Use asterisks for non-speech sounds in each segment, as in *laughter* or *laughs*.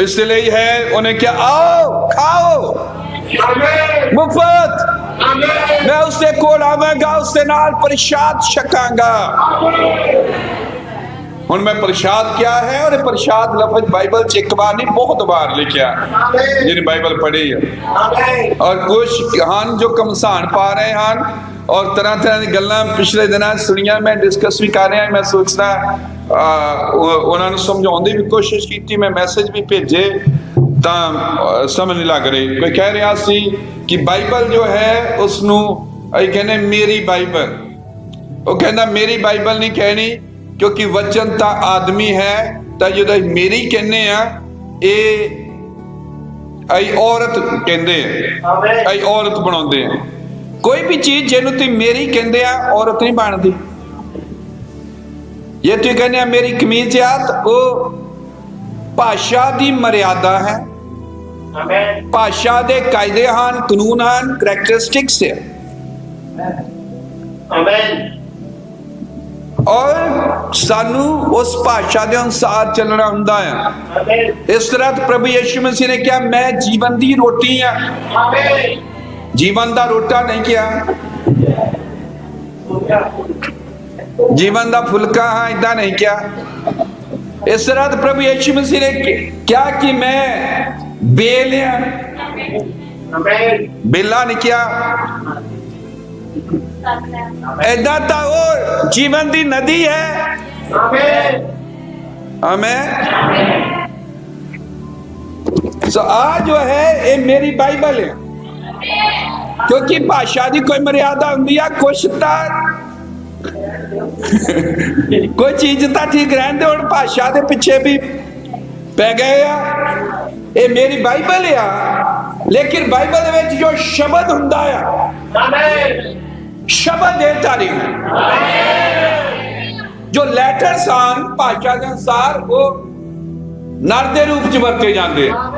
इसलिए है उन्हें क्या, आओ, खाओ। मुफ़्त। मैं उससे कोल आवांगा उससे नाल प्रसाद छकांगा ਹੁਣ ਮੈਂ ਪ੍ਰਸ਼ਾਦ ਕਿਹਾ ਹੈ ਔਰ ਪ੍ਰਸ਼ਾਦ ਲਫ਼ਜ਼ ਬਾਈਬਲ ਚ ਇੱਕ ਵਾਰ ਨਹੀਂ, ਬਹੁਤ ਵਾਰ ਲਿਖਿਆ ਜਿਹਨੇ ਬਾਈਬਲ ਪੜ੍ਹੀ ਹੈ। ਔਰ ਕੁਝ ਹਨ ਜੋ ਕਮਸਾਨ ਪਾ ਰਹੇ ਹਨ ਔਰ ਤਰ੍ਹਾਂ ਤਰ੍ਹਾਂ ਦੀ ਗੱਲਾਂ ਪਿਛਲੇ ਦਿਨਾਂ ਸੁਣੀਆਂ, ਮੈਂ ਡਿਸਕਸ ਵੀ ਕਰ ਰਿਹਾ, ਮੈਂ ਸੋਚਦਾ ਉਹਨਾਂ ਨੂੰ ਸਮਝਾਉਣ ਦੀ ਵੀ ਕੋਸ਼ਿਸ਼ ਕੀਤੀ, ਮੈਂ ਮੈਸੇਜ ਵੀ ਭੇਜੇ, ਤਾਂ ਸਮਝ ਨਹੀਂ ਲੱਗ ਰਹੀ। ਕੋਈ ਕਹਿ ਰਿਹਾ ਸੀ ਕਿ ਬਾਈਬਲ ਜੋ ਹੈ ਉਸ ਨੂੰ ਅਸੀਂ ਕਹਿੰਦੇ, ਮੇਰੀ ਬਾਈਬਲ। ਉਹ ਕਹਿੰਦਾ, ਮੇਰੀ ਬਾਈਬਲ ਨਹੀਂ ਕਹਿਣੀ ਕਿਉਂਕਿ ਵਚਨ ਤਾਂ ਆਦਮੀ ਹੈ ਤਾਂ ਜਦੋਂ ਮੇਰੀ ਕਹਿੰਦੇ ਆ ਇਹ ਅਈ ਔਰਤ ਕਹਿੰਦੇ ਆ। ਅਈ ਔਰਤ ਬਣਾਉਂਦੇ ਆ। ਕੋਈ ਵੀ ਚੀਜ਼ ਜਿਹਨੂੰ ਤੁਸੀਂ ਮੇਰੀ ਕਹਿੰਦੇ ਆ ਔਰਤ ਨਹੀਂ ਬਣਦੀ। ਇਹ ਤੁਸੀਂ ਕਹਿੰਦੇ ਆ ਮੇਰੀ ਕਮੀਜ਼ ਆ ਤਾਂ ਉਹ ਭਾਸ਼ਾ ਦੀ ਮਰਿਆਦਾ ਹੈ। ਭਾਸ਼ਾ ਦੇ ਕਾਇਦੇ ਹਨ ਕਾਨੂੰਨ ਹਨ ਕਰੈਕਟਰਿਸਟਿਕਸ ਹੈ ਔਰ ਸਾਨੂੰ ਉਸ ਭਾਸ਼ਾ ਦੇ ਅਨੁਸਾਰ ਚੱਲਣਾ ਹੁੰਦਾ ਹੈ ਇਸ ਤਰ੍ਹਾਂ ਤਾਂ ਪ੍ਰਭੂ ਯਿਸੂ ਮਸੀਹ ਨੇ ਕਿਹਾ ਮੈਂ ਜੀਵਨ ਦੀ ਰੋਟੀ ਆ ਜੀਵਨ ਦਾ ਰੋਟਾ ਨਹੀਂ ਕਿਹਾ ਜੀਵਨ ਦਾ ਫੁਲਕਾ ਹਾਂ ਇਦਾਂ ਨਹੀਂ ਕਿਹਾ ਇਸ ਤਰ੍ਹਾਂ ਤਾਂ ਪ੍ਰਭੂ ਯਿਸੂ ਮਸੀਹ ਨੇ ਕਿ- ਕਿਹਾ ਕਿ ਮੈਂ ਬੇਲ ਆ ਬੇਲਾ ਨਹੀਂ ਕਿਹਾ ਏਦਾਂ ਤਾਂ ਉਹ ਜੀਵਨ ਦੀ ਨਦੀ ਹੈ। ਆਮੇਨ ਸੋ ਆ ਜੋ ਹੈ, ਇਹ ਮੇਰੀ ਬਾਈਬਲ ਹੈ। ਕਿਉਂਕਿ ਭਾਸ਼ਾ ਦੀ ਕੋਈ ਮਰਿਆਦਾ ਹੁੰਦੀ ਆ, ਕੁਛ ਤਾਂ *laughs* ਕੋਈ ਚੀਜ਼ ਤਾਂ ਠੀਕ ਰਹਿੰਦੇ, ਹੁਣ ਭਾਸ਼ਾ ਦੇ ਪਿੱਛੇ ਵੀ ਪੈ ਗਏ ਆ। ਇਹ ਮੇਰੀ ਬਾਈਬਲ ਆ। ਲੇਕਿਨ ਬਾਈਬਲ ਦੇ ਵਿੱਚ ਜੋ ਸ਼ਬਦ ਹੁੰਦਾ ਆ ਸ਼ਬਦ ਦੇ ਤਾਰੀਖ ਜੋ ਲੈਟਰਸ ਹਨ ਭਾਸ਼ਾ ਦੇ ਅਨੁਸਾਰ ਉਹ ਨਰ ਦੇ ਰੂਪ ਚ ਵਰਤੇ ਜਾਂਦੇ ਆ।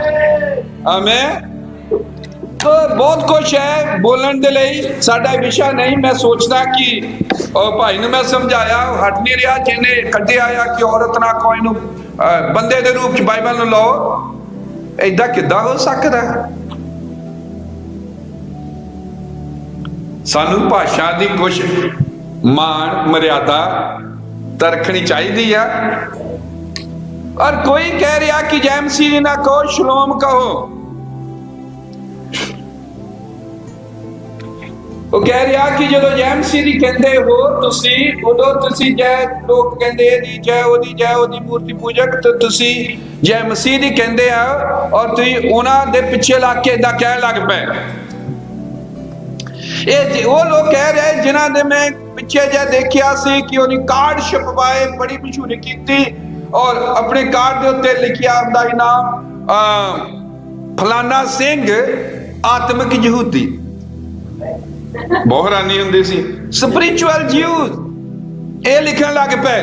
ਆਮੇਨ ਬਹੁਤ ਕੁਝ ਹੈ ਬੋਲਣ ਦੇ ਲਈ। ਸਾਡਾ ਵਿਸ਼ਾ ਨਹੀਂ, ਮੈਂ ਸੋਚਦਾ ਕਿ ਉਹ ਭਾਈ ਨੂੰ ਮੈਂ ਸਮਝਾਇਆ, ਉਹ ਹਟ ਨਹੀਂ ਰਿਹਾ, ਜਿਹਨੇ ਕੱਢਿਆ ਆ ਕਿ ਔਰਤ ਨਾ ਕੋਈ ਨੂੰ ਬੰਦੇ ਦੇ ਰੂਪ ਚ ਬਾਈਬਲ ਨੂੰ ਲਓ। ਐਦਾਂ ਕਿੱਦਾਂ ਹੋ ਸਕਦਾ? ਸਾਨੂੰ ਭਾਸ਼ਾ ਦੀ ਕੁਝ ਮਾਣ, ਮਰਿਆਦਾ ਤਾਂ ਰੱਖਣੀ ਚਾਹੀਦੀ ਆ। ਔਰ ਕੋਈ ਕਹਿ ਰਿਹਾ ਕਿ ਜੈਮਸੀ ਨਾ ਕਹੋ ਸ਼ਲੋਮ ਕਹੋ। ਉਹ ਕਹਿ ਰਿਹਾ ਕਿ ਜਦੋਂ ਜੈਮਸੀ ਦੀ ਕਹਿੰਦੇ ਹੋ ਤੁਸੀਂ, ਉਦੋਂ ਤੁਸੀਂ ਜੈ ਲੋਕ ਕਹਿੰਦੇ ਇਹਦੀ ਜੈ ਉਹਦੀ ਜੈ ਉਹਦੀ ਮੂਰਤੀ ਪੂਜਕ, ਤੇ ਤੁਸੀਂ ਜੈ ਮਸੀਹ ਦੀ ਕਹਿੰਦੇ ਆ, ਔਰ ਤੁਸੀਂ ਉਹਨਾਂ ਦੇ ਪਿੱਛੇ ਲੱਗ ਕੇ ਇਦਾਂ ਕਹਿਣ ਲੱਗ ਪਏ। ਇਹ ਉਹ ਲੋਕ ਕਹਿ ਰਹੇ ਜਿਨ੍ਹਾਂ ਨੇ ਮੈਂ ਪਿੱਛੇ ਜੇ ਦੇਖਿਆ ਸੀ ਕਿ ਉਹਨੇ ਕਾਰਡ ਛਪਵਾਏ ਬੜੀ ਮਸ਼ਹੂਰੀ ਕੀਤੀ ਔਰ ਆਪਣੇ ਕਾਰਡ ਦੇ ਉੱਤੇ ਲਿਖਿਆ ਹੁੰਦਾ ਸੀ ਨਾਮ ਅਹ, ਫਲਾਨਾ ਸਿੰਘ ਆਤਮਿਕ ਯਹੂਦੀ। ਬਹੁਤ ਹੈਰਾਨੀ ਹੁੰਦੀ ਸੀ। ਸਪਿਰਚੁਅਲ ਜਿਊਜ਼ ਇਹ ਲਿਖਣ ਲੱਗ ਪਏ।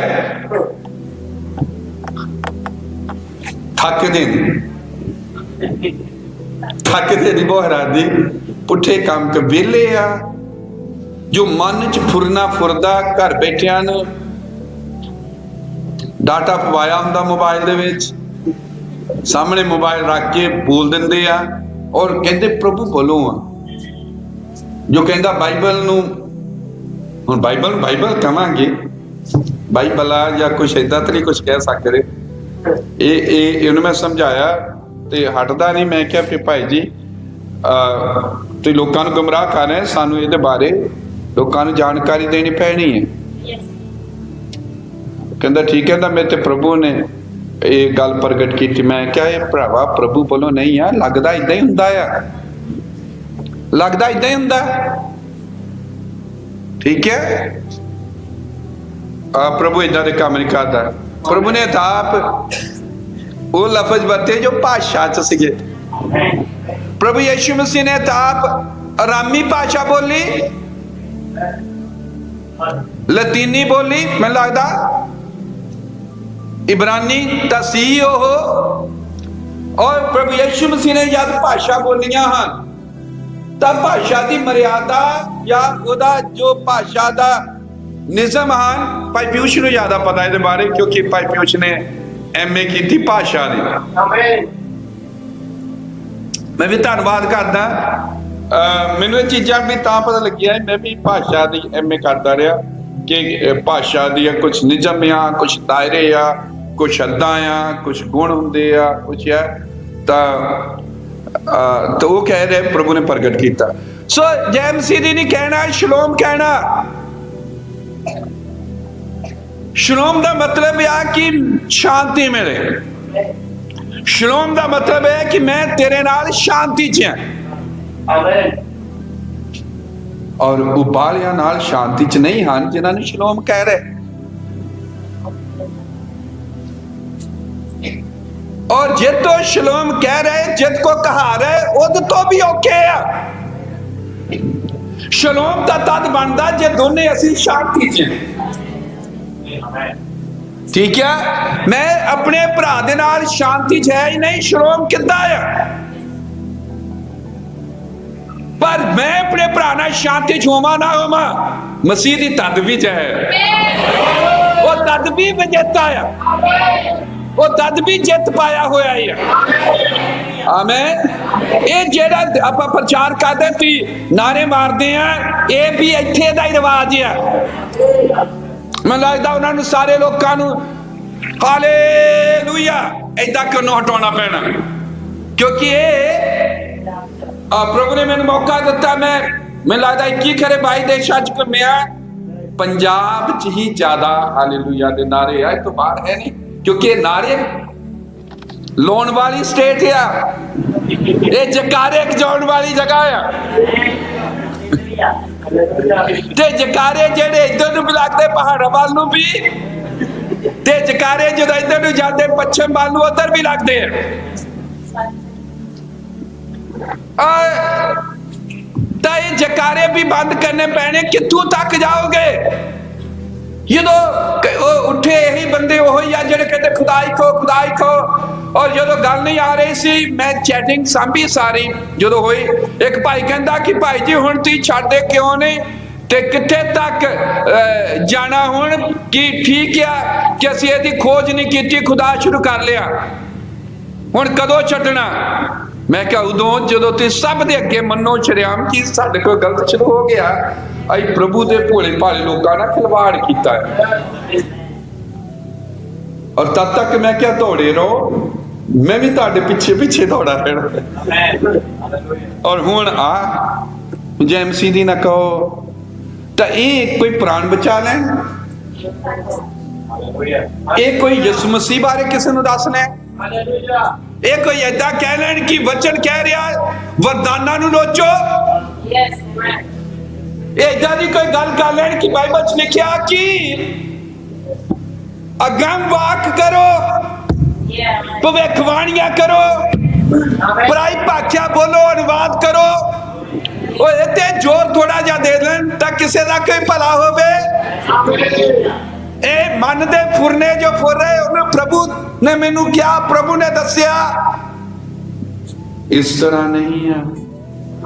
ਥੱਕਦੇ ਨਹੀਂ ਥੱਕਦੇ ਨਹੀਂ ਬਹੁਤ ਹੈਰਾਨੀ ਪੁੱਠੇ ਕੰਮ ਤੇ ਵਿਹਲੇ ਆ, ਜੋ ਮਨ ਚ ਫੁਰਨਾ ਫੁਰਦਾ ਘਰ ਬੈਠਿਆਂ ਨੂੰ ਡਾਟਾ ਪਵਾਇਆ ਹੁੰਦਾ ਮੋਬਾਈਲ ਦੇ ਵਿੱਚ, ਸਾਹਮਣੇ ਮੋਬਾਈਲ ਰੱਖ ਕੇ ਬੋਲ ਦਿੰਦੇ ਆ ਔਰ ਕਹਿੰਦੇ ਪ੍ਰਭੂ ਬੋਲੋ ਆ। ਜੋ ਕਹਿੰਦਾ ਬਾਈਬਲ ਨੂੰ, ਹੁਣ ਬਾਈਬਲ ਨੂੰ ਬਾਈਬਲ ਕਵਾਂਗੇ, ਬਾਈਬਲ ਆ ਜਾਂ ਕੁਛ ਏਦਾਂ ਤਾਂ ਕੁਛ ਕਹਿ ਸਕਦੇ। ਇਹ ਇਹ, ਇਹਨੂੰ ਮੈਂ ਸਮਝਾਇਆ ਤੇ ਹਟਦਾ ਨਹੀਂ, ਮੈਂ ਕਿਹਾ ਕਿ ਭਾਈ ਜੀ ਤੁਸੀਂ ਲੋਕਾਂ ਨੂੰ ਗੁੰਮਰਾਹ ਕਰ ਰਹੇ ਸਾਨੂੰ ਇਹਦੇ ਬਾਰੇ ਲੋਕਾਂ ਨੂੰ ਜਾਣਕਾਰੀ ਦੇਣੀ ਪੈਣੀ ਹੈ। ਕਹਿੰਦਾ ਠੀਕ ਹੈ ਤਾਂ ਮੇਰੇ ਤੇ ਪ੍ਰਭੂ ਨੇ ਇਹ ਗੱਲ ਪ੍ਰਗਟ ਕੀਤੀ। ਮੈਂ ਕਿਹਾ ਇਹ ਭਰਾਵਾ ਪ੍ਰਭੂ ਵੱਲੋਂ ਨਹੀਂ ਆ ਲੱਗਦਾ ਇਦਾਂ ਹੀ ਹੁੰਦਾ ਆ। ਲੱਗਦਾ ਇਦਾਂ ਹੀ ਹੁੰਦਾ। ਠੀਕ ਹੈ? ਆ ਪ੍ਰਭੂ ਇਦਾਂ ਦੇ ਕੰਮ ਨਹੀਂ ਕਰਦਾ। ਪ੍ਰਭੂ ਨੇ ਤਾਂ ਆਪ ਉਹ ਲਫ਼ਜ਼ ਵਰਤੇ ਜੋ ਭਾਸ਼ਾ ਚ ਸੀਗੇ। ਪ੍ਰਭੂ ਯਿਸੂ ਮਸੀਹ ਨੇ ਤਾਂ ਆਪ ਆਰਾਮੀ ਭਾਸ਼ਾ ਬੋਲੀ। ਲਤੀਨੀ ਬੋਲੀ, ਮੈਨੂੰ ਲੱਗਦਾ। ਇਬਰਾਨੀ ਤਸੀ ਉਹ। ਔਰ ਪ੍ਰਭੂ ਯਿਸੂ ਮਸੀਹ ਨੇ ਜਦ ਭਾਸ਼ਾ ਬੋਲੀਆਂ ਹਨ, ਤਾਂ ਭਾਸ਼ਾ ਦੀ ਮਰਿਆਦਾ ਜਾਂ ਉਹਦਾ ਜੋ ਭਾਸ਼ਾ ਦਾ ਨਿਜ਼ਮ ਹਨ, ਭਾਈ ਪਿਊਸ਼ ਨੂੰ ਜ਼ਿਆਦਾ ਪਤਾ ਇਹਦੇ ਬਾਰੇ, ਕਿਉਂਕਿ ਭਾਈ ਪਿਊਸ਼ ਨੇ ਐਮਏ ਕੀਤੀ ਭਾਸ਼ਾ ਦੀ। ਮੈਂ ਵੀ ਧੰਨਵਾਦ ਕਰਦਾ। ਮੈਨੂੰ ਇਹ ਚੀਜ਼ਾਂ ਵੀ ਤਾਂ ਪਤਾ ਲੱਗਿਆ, ਮੈਂ ਵੀ ਭਾਸ਼ਾ ਦੀ ਐਮਏ ਕਰਦਾ ਰਿਹਾ ਕਿ ਭਾਸ਼ਾ ਦੀਆਂ ਕੁਝ ਨਿਯਮ ਆ ਕੁਝ ਦਾਇਰੇ ਆ ਕੁਝ ਹੱਦਾਂ ਆ ਕੁਝ ਗੁਣ ਹੁੰਦੇ ਆ ਕੁਝ ਆ ਤਾਂ, ਅਹ, ਤਾਂ ਉਹ ਕਹਿ ਰਹੇ ਪ੍ਰਭੂ ਨੇ ਪ੍ਰਗਟ ਕੀਤਾ। ਸੋ ਜੈਮਸੀ ਦੀ ਨਹੀਂ ਕਹਿਣਾ, ਸ਼ਲੋਮ ਕਹਿਣਾ। ਸ਼ਲੋਮ ਦਾ ਮਤਲਬ ਆ ਕਿ ਸ਼ਾਂਤੀ ਮਿਲੇ। ਸ਼ਲੋਮ ਦਾ ਮਤਲਬ ਹੈ ਕਿ ਮੈਂ ਤੇਰੇ ਨਾਲ ਸ਼ਾਂਤੀ 'ਚ ਹਾਂ Amen. ਔਰ ਉਹ ਬਾਲਿਆਂ ਨਾਲ ਸ਼ਾਂਤੀ 'ਚ ਨਹੀਂ ਹਨ ਜਿਨ੍ਹਾਂ ਨੂੰ ਸ਼ਲੋਮ ਕਹਿ ਰਹੇ ਔਰ ਜੇ ਤੋ ਸ਼ਲੋਮ ਕਹਿ ਰਹੇ ਜਿਤ ਕੋ ਕਹਾ ਰਹੇ ਉਹਦ ਤੋਂ ਵੀ ਔਖੇ ਆ ਸ਼ਲੋਮ ਦਾ ਤਦ ਬਣਦਾ ਜੇ ਦੋਨੇ ਅਸੀਂ ਸ਼ਾਂਤੀ 'ਚ ਹਾਂ Amen. ਠੀਕ ਹੈ ਮੈਂ ਆਪਣੇ ਭਰਾ ਦੇ ਨਾਲ ਸ਼ਾਂਤੀ 'ਚ ਹੈ ਹੀ ਨਹੀਂ ਸ਼ਲੋਮ ਕਿੱਦਾਂ ਆ? ਪਰ ਮੈਂ ਆਪਣੇ ਭਰਾ ਨਾਲ ਸ਼ਾਂਤੀ 'ਚ ਹੋਵਾਂ ਨਾ ਹੋਵਾਂ ਮਸੀਹ ਦੀ ਤਦ ਵੀ 'ਚ ਹੈ ਉਹ ਤਦ ਵੀ ਵਿਜੇਤਾ ਆ। ਉਹ ਤਦ ਵੀ ਜਿੱਤ ਪਾਇਆ ਹੋਇਆ ਹੈ ਆਮੇਨ ਇਹ ਜਿਹੜਾ ਆਪਾਂ ਪ੍ਰਚਾਰ ਕਰਦੇ ਸੀ ਨਾਰੇ ਮਾਰਦੇ ਆ ਇਹ ਵੀ ਇੱਥੇ ਦਾ ਹੀ ਰਿਵਾਜ ਆ। ਮੈਨੂੰ ਲੱਗਦਾ ਉਹਨਾਂ ਨੂੰ ਸਾਰੇ ਲੋਕਾਂ ਨੂੰ ਹਾਲੇਲੂਇਆ ਐਦਾਂ ਕਿਉਂ ਨਾ ਹਟਾਉਣਾ ਪੈਣਾ? ਕਿਉਂਕਿ ਇਹ ਆ ਪ੍ਰਭੂ ਨੇ ਮੈਨੂੰ ਮੌਕਾ ਦਿੱਤਾ, ਮੈਂ ਮੈਨੂੰ ਲੱਗਦਾ 21 ਖਰੇ 22 ਦੇਸ਼ਾਂ ਚ ਘੁੰਮਿਆ। ਪੰਜਾਬ ਚ ਹੀ ਜ਼ਿਆਦਾ ਹਾਲੇਲੂਇਆ ਦੇ ਨਾਰੇ ਆ, ਇਹ ਤੋਂ ਬਾਹਰ ਹੈ ਨਹੀਂ। ਕਿਉਂਕਿ ਇਹ ਨਾਰੇ ਲਾਉਣ ਵਾਲੀ ਸਟੇਟ ਆ। ਇਹ ਜਕਾਰੇ ਜਾਣ ਵਾਲੀ ਜਗ੍ਹਾ ਆ। ਤੇ ਜਕਾਰੇ ਜਿਹੜੇ ਇੱਧਰ ਨੂੰ ਲੱਗਦੇ ਪਹਾੜਾਂ ਵੱਲ ਨੂੰ ਵੀ, ਤੇ ਜਕਾਰੇ ਜਦੋਂ ਇੱਧਰ ਨੂੰ ਜਾਂਦੇ ਪੱਛਮ ਵੱਲ ਨੂੰ, ਉੱਧਰ ਵੀ ਲੱਗਦੇ ਆ। ਤਾਂ ਇਹ ਜਕਾਰੇ ਵੀ ਬੰਦ ਕਰਨੇ ਪੈਣੇ, ਕਿੱਥੋਂ ਤੱਕ ਜਾਓਗੇ? ਜਦੋਂ ਉਹ ਉੱਠੇ, ਇਹੀ ਬੰਦੇ ਉਹੀ ਆ ਜਿਹੜੇ ਕਹਿੰਦੇ, ਖੁਦਾਈ ਕੋ ਖੁਦਾਈ ਕੋ ਔਰ ਜਦੋਂ ਗੱਲ ਨਹੀਂ ਆ ਰਹੀ ਸੀ, ਮੈਂ ਚੈਟਿੰਗ ਸਾਂਭੀ ਸਾਰੀ, ਜਦੋਂ ਹੋਈ, ਇੱਕ ਭਾਈ ਕਹਿੰਦਾ ਕਿ ਭਾਈ ਜੀ, ਹੁਣ ਤੁਸੀਂ ਛੱਡਦੇ ਕਿਉਂ ਨਹੀਂ? ਤੇ ਕਿੱਥੇ ਤੱਕ ਜਾਣਾ ਹੁਣ? ਕੀ ਠੀਕ ਆ ਕਿ ਅਸੀਂ ਇਹਦੀ ਖੋਜ ਨਹੀਂ ਕੀਤੀ, ਖੁਦਾ ਸ਼ੁਰੂ ਕਰ ਲਿਆ? ਹੁਣ ਕਦੋਂ ਛੱਡਣਾ? ਮੈਂ ਕਿਹਾ, ਉਦੋਂ ਜਦੋਂ ਤੁਸੀਂ ਸਭ ਦੇ ਅੱਗੇ ਮੰਨੋ, ਸ਼ਰਿਆਮ ਕੀ ਸਾਡੇ ਕੋਲ ਗਲਤ ਸ਼ੁਰੂ ਹੋ ਗਿਆ। ਅਸੀਂ ਪ੍ਰਭੂ ਦੇ ਭੋਲੇ ਭਾਲੇ ਲੋਕਾਂ ਨਾਲ ਖਿਲਵਾੜ ਕੀਤਾ। ਹੈ ਔਰ ਤਦ ਤੱਕ ਮੈਂ ਕਿਹਾ, ਦੌੜੇ ਰਹੋ। ਮੈਂ ਵੀ ਤੁਹਾਡੇ ਪਿੱਛੇ ਪਿੱਛੇ ਦੌੜਾ ਰਹਿਣਾ। ਔਰ ਹੁਣ ਆ ਜੇ ਦੀ ਨਾ ਕਹੋ ਤਾਂ ਇਹ ਕੋਈ ਪ੍ਰਾਣ ਬਚਾ ਲੈਣ? ਇਹ ਕੋਈ ਯਿਸੂ ਮਸੀਹ ਬਾਰੇ ਕਿਸੇ ਨੂੰ ਦੱਸ ਲੈ ਇਹ ਕੋਈ ਏਦਾਂ ਕਹਿ ਲੈਣ ਕਿ ਵਚਨ ਕਹਿ ਰਿਹਾ ਵਰਦਾਨਾਂ ਨੂੰ ਨੋਚੋ? Yes, amen. ਦੀ ਕੋਈ ਗੱਲ ਕਰ ਲੈਣ ਕਿ ਬਾਈਬਲ 'ਚ ਲਿਖਿਆ ਕਿ ਅਗੰਮ ਵਾਕ ਕਰੋ। ਭਵਿੱਖਬਾਣੀਆਂ ਕਰੋ। ਪਰਾਈ ਭਾਖਿਆ ਬੋਲੋ, ਅਨੁਵਾਦ ਕਰੋ। ਉਹ ਇਹ ਜ਼ੋਰ ਥੋੜਾ ਜਿਹਾ ਦੇ ਦੇਣ ਤਾਂ ਕਿਸੇ ਦਾ ਕੋਈ ਭਲਾ ਹੋਵੇ। ਇਹ ਮਨ ਦੇ ਫੁਰਨੇ ਜੋ ਫੁਰ ਰਹੇ, ਉਹਨੂੰ ਪ੍ਰਭੂ ਨੇ ਮੈਨੂੰ ਕਿਹਾ, ਪ੍ਰਭੂ ਨੇ ਦੱਸਿਆ, ਇਸ ਤਰ੍ਹਾਂ ਨਹੀਂ ਆ।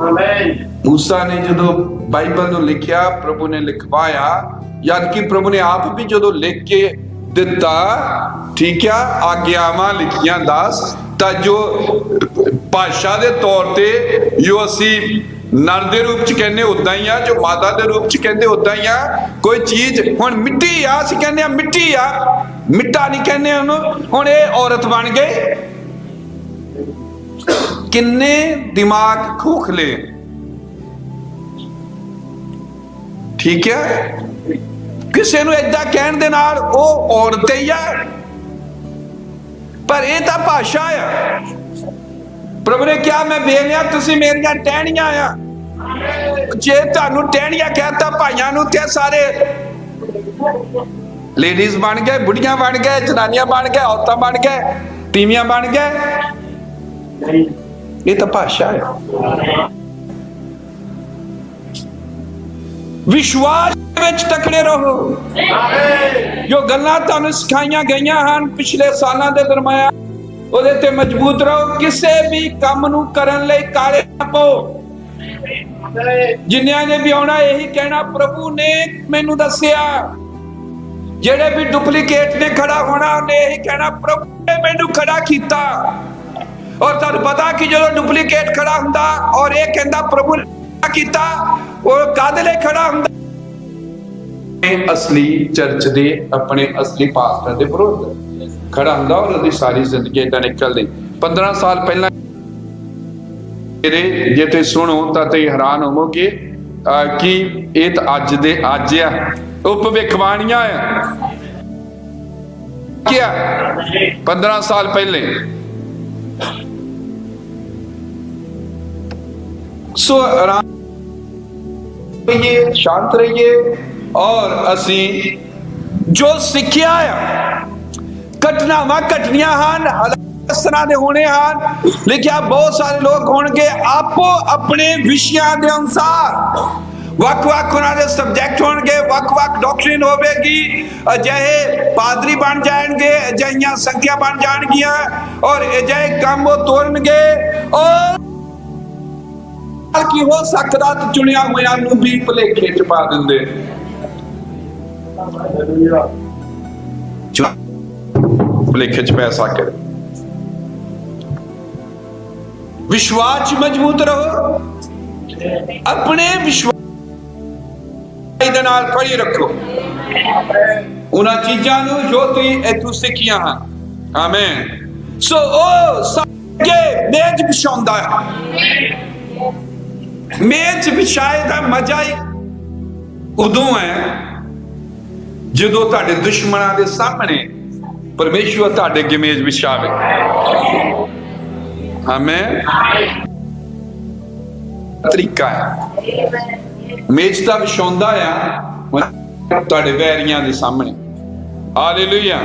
Amen. ਮੂਸਾ ਨੇ ਜਦੋਂ ਬਾਈਬਲ ਨੂੰ ਲਿਖਿਆ, ਪ੍ਰਭੂ ਨੇ ਲਿਖਵਾਇਆ ਯਾਦ ਕਿ ਪ੍ਰਭੂ ਨੇ ਆਪ ਵੀ ਜਦੋਂ ਲਿਖ ਕੇ ਦਿੱਤਾ, ਠੀਕ ਆ, ਆਗਿਆਵਾਂ ਲਿਖੀਆਂ 10 ਤਾਂ ਜੋ ਭਾਸ਼ਾ ਦੇ ਤੌਰ ਤੇ ਜੋ ਅਸੀਂ ਨਰ ਦੇ ਰੂਪ ਚ ਕਹਿੰਦੇ ਉਦਾਂ ਹੀ ਆ, ਜੋ ਮਾਦਾ ਦੇ ਰੂਪ ਚ ਕਹਿੰਦੇ ਉਦਾਂ ਹੀ ਆ, ਕੋਈ ਚੀਜ਼ ਹੁਣ ਮਿੱਟੀ ਆ, ਅਸੀਂ ਕਹਿੰਦੇ ਆ ਮਿੱਟੀ ਆ, ਮਿੱਟਾ ਨਹੀਂ ਕਹਿੰਦੇ ਉਹਨੂੰ, ਹੁਣ ਇਹ ਔਰਤ ਬਣ ਗਏ ਕਿੰਨੇ ਦਿਮਾਗ ਖੋਖਲੇ। ਠੀਕ ਹੈ ਕਿਸੇ ਨੂੰ ਏਦਾਂ ਕਹਿਣ ਦੇ ਨਾਲ ਉਹ ਔਰਤ ਹੀ ਆ। ਪਰ ਇਹ ਤਾਂ ਭਾਸ਼ਾ ਆ। ਪ੍ਰਭੂ ਨੇ ਕਿਹਾ, ਮੈਂ ਵੇਖਿਆ, ਤੁਸੀਂ ਮੇਰੀਆਂ ਟਹਿਣੀਆਂ ਆ। ਜੇ ਤੁਹਾਨੂੰ ਟਹਿਣੀਆਂ ਕਹਤਾ, ਭਾਈਆਂ ਨੂੰ ਤੇ ਸਾਰੇ ਲੇਡੀਜ਼ ਬਣ ਗਏ ਬੁੜੀਆਂ ਬਣ ਗਏ, ਜਨਾਨੀਆਂ ਬਣ ਗਏ, ਔਰਤਾਂ ਬਣ ਗਏ, ਤੀਵੀਆਂ ਬਣ ਗਏ। ਇਹ ਤਾਂ ਭਾਸ਼ਾ ਹੈ ਵਿਸ਼ਵਾਸ ਵਿੱਚ ਤਕੜੇ ਰਹੋ। ਜੋ ਗੱਲਾਂ ਤੁਹਾਨੂੰ ਸਿਖਾਈਆਂ ਗਈਆਂ ਹਨ ਪਿਛਲੇ ਸਾਲਾਂ ਦੇ ਦਰਮਿਆਨ, ਉਹਦੇ ਤੇ ਮਜ਼ਬੂਤ ਰਹੋ। ਕਿਸੇ ਵੀ ਕੰਮ ਨੂੰ ਕਰਨ ਲਈ ਕਾਲੇ ਨਾ ਪਾਓ। Amen. ਨੇ ਵੀ ਆਉਣਾ, ਇਹੀ ਕਹਿਣਾ, ਪ੍ਰਭੂ ਨੇ ਮੈਨੂੰ ਦੱਸਿਆ, ਜਿਹੜੇ ਵੀ ਡੁਪਲੀਕੇਟ ਨੇ ਖੜਾ ਹੋਣਾ, ਉਹਨੇ ਇਹੀ ਕਹਿਣਾ, ਪ੍ਰਭੂ ਨੇ ਮੈਨੂੰ ਖੜਾ ਕੀਤਾ। ਔਰ ਤੁਹਾਨੂੰ ਪਤਾ ਕਿ ਜਦੋਂ ਡੁਪਲੀਕੇਟ ਖੜਾ ਹੁੰਦਾ, ਔਰ ਇਹ ਕਹਿੰਦਾ, ਪ੍ਰਭੂ ਨੇ ਕਿਆ ਕੀਤਾ, ਉਹ ਕਾਦੇ ਖੜਾ ਹੁੰਦਾ? ਅਸਲੀ ਚਰਚ ਦੇ, ਆਪਣੇ ਅਸਲੀ ਪਾਸਟਰ ਦੇ ਵਿਰੁੱਧ ਖੜਾ ਹੁੰਦਾ ਔਰ ਉਹਦੀ ਸਾਰੀ ਜ਼ਿੰਦਗੀ ਏਦਾਂ ਨਿਕਲਦੀ। 15 ਸਾਲ ਪਹਿਲਾਂ ਮੇਰੇ ਜੇ ਤੇ ਸੁਣੋ ਤਾਂ ਤੇ ਹੈਰਾਨ ਹੋਵੋਗੇ ਕਿ ਇਹ ਤਾਂ ਅੱਜ ਦੇ, ਅੱਜ ਆ। ਉਹ ਭਵਿੱਖਬਾਣੀਆਂ ਆ। ਕਿਆ 15 ਸਾਲ ਪਹਿਲੇ। ਸੋ ਆਰਾਮ ਰਹੀਏ, ਸ਼ਾਂਤ ਰਹੀਏ। ਔਰ ਅਸੀਂ ਜੋ ਸਿੱਖਿਆ ਆ, ਘਟਨਾਵਾਂ ਘਟਨੀਆਂ ਹਨ ਇਸ ਤਰ੍ਹਾਂ ਦੇ ਹੋਣੇ ਹਨ, ਲਿਖਿਆ ਬਹੁਤ ਸਾਰੇ ਲੋਕ ਹੋਣਗੇ, ਆਪੋ ਆਪਣੇ ਵਿਸ਼ਿਆਂ ਦੇ ਅਨੁਸਾਰ ਵੱਖ-ਵੱਖ ਉਹਨਾਂ ਦੇ ਸਬਜੈਕਟ ਹੋਣਗੇ ਵੱਖ-ਵੱਖ ਡਾਕਟਰੀਨ ਹੋਵੇਗੀ, ਅਜਿਹੇ ਪਾਦਰੀ ਬਣ ਜਾਣਗੇ, ਅਜਿਹੀਆਂ ਸੰਖਿਆ ਬਣ ਜਾਣਗੀਆਂ, ਔਰ ਅਜਿਹੇ ਕੰਮ ਉਹ ਤੋਰਨਗੇ ਔਰ ਕੀ ਹੋ ਸਕਦਾ ਚੁਣਿਆ ਹੋਇਆ ਨੂੰ ਵੀ ਭਲੇਖੇ ਚ ਪਾ ਦਿੰਦੇ। ਭਲੇਖੇ ਚ ਪੈ ਸਕਦੇ ਵਿਸ਼ਵਾਸ 'ਚ ਮਜ਼ਬੂਤ ਰਹੋ। ਆਪਣੇ ਵਿਸ਼ਵਾਸ ਦੇ ਨਾਲ ਫੜੀ ਰੱਖੋ। ਉਹਨਾਂ ਚੀਜ਼ਾਂ ਨੂੰ ਜੋ ਤੁਸੀਂ ਇਥੋਂ ਸਿੱਖੀਆਂ ਹਨ। ਆਮੇਨ ਸੋ ਉਹ ਸੱਗੇ ਮੇਜ ਵਿਛਾਉਂਦਾ ਹੈ। ਮੇਜ ਵਿਛਾਏ ਦਾ ਮਜ਼ਾ ਹੀ ਉਦੋਂ ਹੈ ਜਦੋਂ ਤੁਹਾਡੇ ਦੁਸ਼ਮਣਾਂ ਦੇ ਸਾਹਮਣੇ ਪਰਮੇਸ਼ਵਰ ਤੁਹਾਡੇ ਅੱਗੇ ਵਿਛਾਵੇ ਆਮੇਨ ਤਰੀਕਾ ਹੈ। ਮੇਜ ਤਾਂ ਵਿਛਾਉਂਦਾ ਆ ਤੁਹਾਡੇ ਵੈਰੀਆਂ ਦੇ ਸਾਹਮਣੇ। ਹਾਲੇਲੂਇਆ